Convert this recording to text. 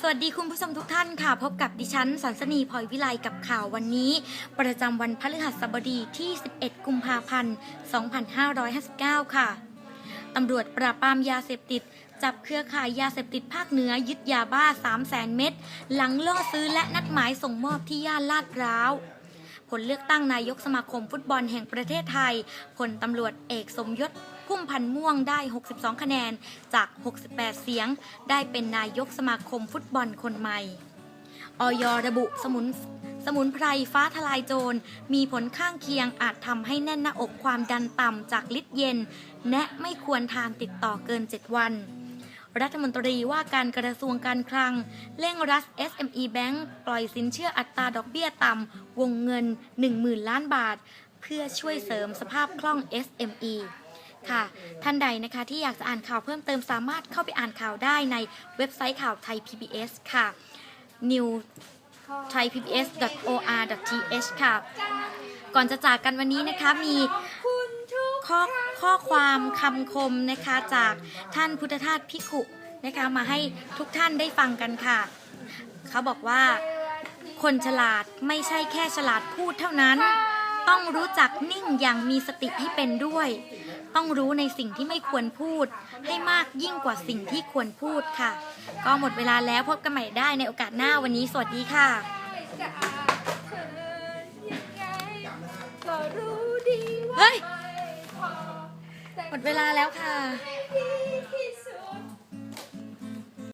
สวัสดีคุณผู้ชมทุกท่านค่ะ พบกับดิฉันสันสนีพลอยวิไลกับข่าววันนี้ ประจำวันพฤหัสบดีที่ 11 กุมภาพันธ์ 2559 ค่ะตำรวจปราบปรามยาเสพติด จับเครือข่ายยาเสพติดภาคเหนือยึดยาบ้า 300,000 เม็ดหลังล่อซื้อและนัดหมายส่งมอบที่ย่านลาดพร้าว ผลเลือกตั้งนายกสมาคมฟุตบอลแห่งประเทศไทยผลตำรวจเอกสมยศพุ่มพันธ์ม่วงได้ 62 คะแนนจาก 68 เสียง ได้เป็นนายกสมาคมฟุตบอลคนใหม่ออยระบุสมุนสมุนไพรฟ้าทลายโจร มีผลข้างเคียงอาจทำให้แน่นหน้าอกความดันต่ำจากลิตรเย็นแนะไม่ควรทานติดต่อเกิน 7 วัน รัฐมนตรีว่าการกระทรวงการคลัง เร่งรัด SME Bank ปล่อยสินเชื่ออัตราดอกเบี้ยต่ำ วงเงิน 10,000 ล้านบาท เพื่อช่วยเสริมสภาพคล่อง SME ค่ะ ท่านใดนะคะที่อยากจะอ่านข่าวเพิ่มเติมสามารถเข้าไปอ่านข่าวได้ในเว็บไซต์ข่าวไทย PBS ค่ะ new thaipbs.or.th ค่ะ ก่อนจะจากกันวันนี้นะคะมี ข้อข้อความคำคมนะคะจากท่านพุทธทาสพิกุนะคะมาให้ทุกท่านได้ฟังกันค่ะ เขาบอกว่าคนฉลาดไม่ใช่แค่ฉลาดพูดเท่านั้น ต้องรู้จักนิ่งอย่างมีสติให้เป็นด้วย ต้องรู้ในสิ่งที่ไม่ควรพูด ให้มากยิ่งกว่าสิ่งที่ควรพูดค่ะ ก็หมดเวลาแล้วพบกันใหม่ได้ในโอกาสหน้าวันนี้ สวัสดีค่ะเฮ้ย หมดเวลาแล้วค่ะ